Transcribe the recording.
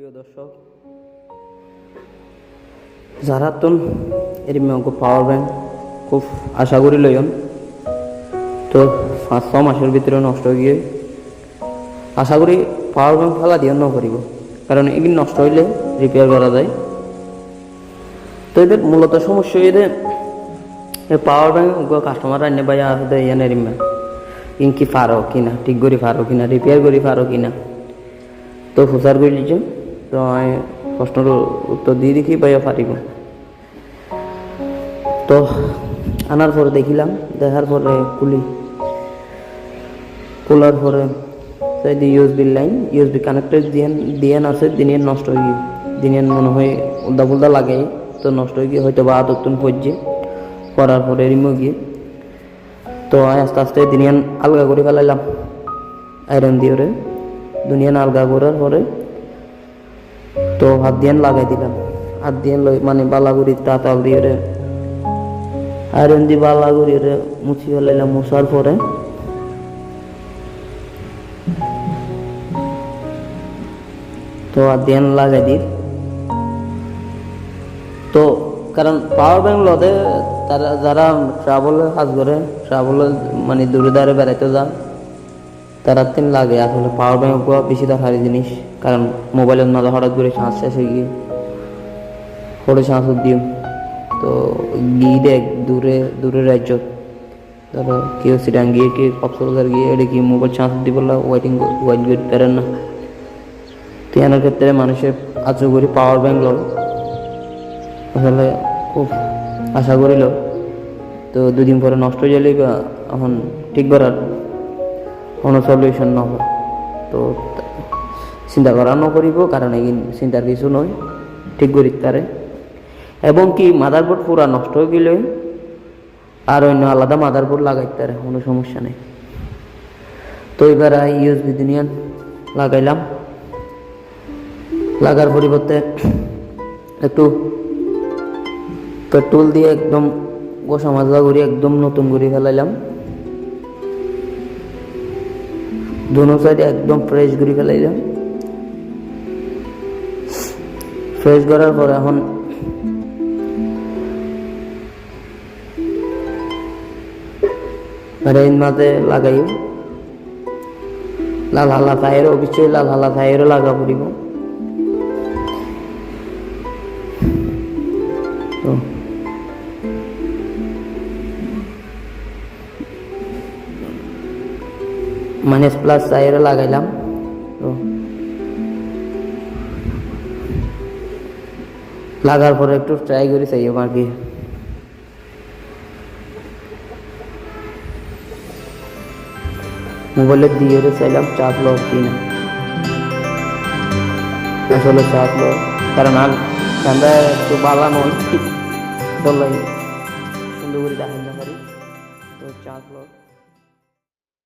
প্রিয় দর্শক, যারা তো এরকম পাওয়ার ব্যাংক খুব আশা করি লইন তো পাঁচ, ছ মাসের ভিতরে নষ্ট হয়ে গিয়ে, আশা করি পাওয়ার ব্যাংক ফালা দিয়ে ন করিব। কারণ এগুলি নষ্ট হইলে রিপেয়ার করা যায়। তো এদের মূলত সমস্যা এদের পাওয়ার ব্যাংক কাস্টমার আনে ভাই আসতে ইয়ানে রিমা ইনকি পারো কিনা, ঠিক করে পারো কিনা রিপেয়ার করে পারো কিনা। তো প্রচার করে লিছে তো আমি প্রশ্নর উত্তর দিয়ে দেখি, ভাইয়া পারিব তো, আনার পরে দেখিলাম, দেখার পরে খুলি খোলার পরে সেই দিয়ে ইউএসবি লাইন ইউএসবি কানেক্টেড দিয়ে দিয়ে আছে দিনে নষ্ট হয়ে গিয়ে, দিনে মনে হয় উল্টা পুল্টা লাগে, তো নষ্ট হয়ে গিয়ে হয়তো বা আদতুন পড়ছে করার পরে রিমো গিয়ে। তো আস্তে আস্তে দিনিয়ান আলগা করে ফেলাইলাম আয়রন দিয়ে দুনিয়ান আলগা করার পরে তো হাত দিয়ে লাগাই দিলাম। হাত দিয়ে লই মানে বালাগুড়ি তাতাল দিয়ে আয়রন দিয়ে বালাগুড়ি ওরে মুছি ফেলাইলাম মুছার পরে। তো হাত দিয়ে লাগাই দিই। তো কারণ পাওয়ার ব্যাংক লদে তারা, যারা ট্রাভেলে কাজ করে ট্রাভেলে মানে দূরে দাঁড়ে বেড়াইতে যান তারা তিন লাগে আসলে পাওয়ার ব্যাঙ্ক ব্যাংক বেশি দরকারি জিনিস। কারণ মোবাইলের না হঠাৎ করে শ্বাস হয়ে গিয়ে হরে শ্বাস দিও। তো গিয়ে দেখ, দূরে দূরে রাজ্য। ধরো কেউ সিটাং গিয়ে, কি কক্সবাজার গিয়ে, এটা কি মোবাইল চান্স দিব ওয়াইটিং ওয়েট করতে পারেন না। তো এনার ক্ষেত্রে মানুষের আচু করি পাওয়ার ব্যাংক লয়। আসলে খুব আশা করিল। তো দুদিন পরে নষ্ট হয়ে গেলে বা এখন ঠিক করার কোনো সলিউশন নহব। তো চিন্তা করা নকরিব কারণ এই চিন্তার কিছু নয় ঠিক করি তারে এবং কি মাদারবোর্ড পুরা নষ্ট হয়ে গেলে আর অন্য আলাদা মাদারবোর্ড লাগাইতে পারে কোনো সমস্যা নেই। তো এবার ইউএসবি দুনিয়ান লাগাইলাম লাগার পরিবর্তে একটু পেট্রোল দিয়ে একদম গোসা মাজা করি একদম নতুন করে ফেলাইলাম দুনো সাইডে একদম ফ্রেশ করে ফেলাইলাম। ফ্রেশ করার পর এখন রেঞ্জ মাঝে লাগাই লাল হালা টায়ার অবশ্যই লাল হালা টায়ারও লাগা পড়িব। তো মাইনাস প্লাস টায়ারে লাগাইলাম তো লাগার পরে একটু ট্রাই করি চাই আর কি মোবাইলে দিয়ে রে চাইলাম চাপ লো কিনা আসলে চাপ লো কারণ আর ঠান্ডা একটু বালা নয় বললাই সুন্দর করে দেখাই না পারি তো চাপ লো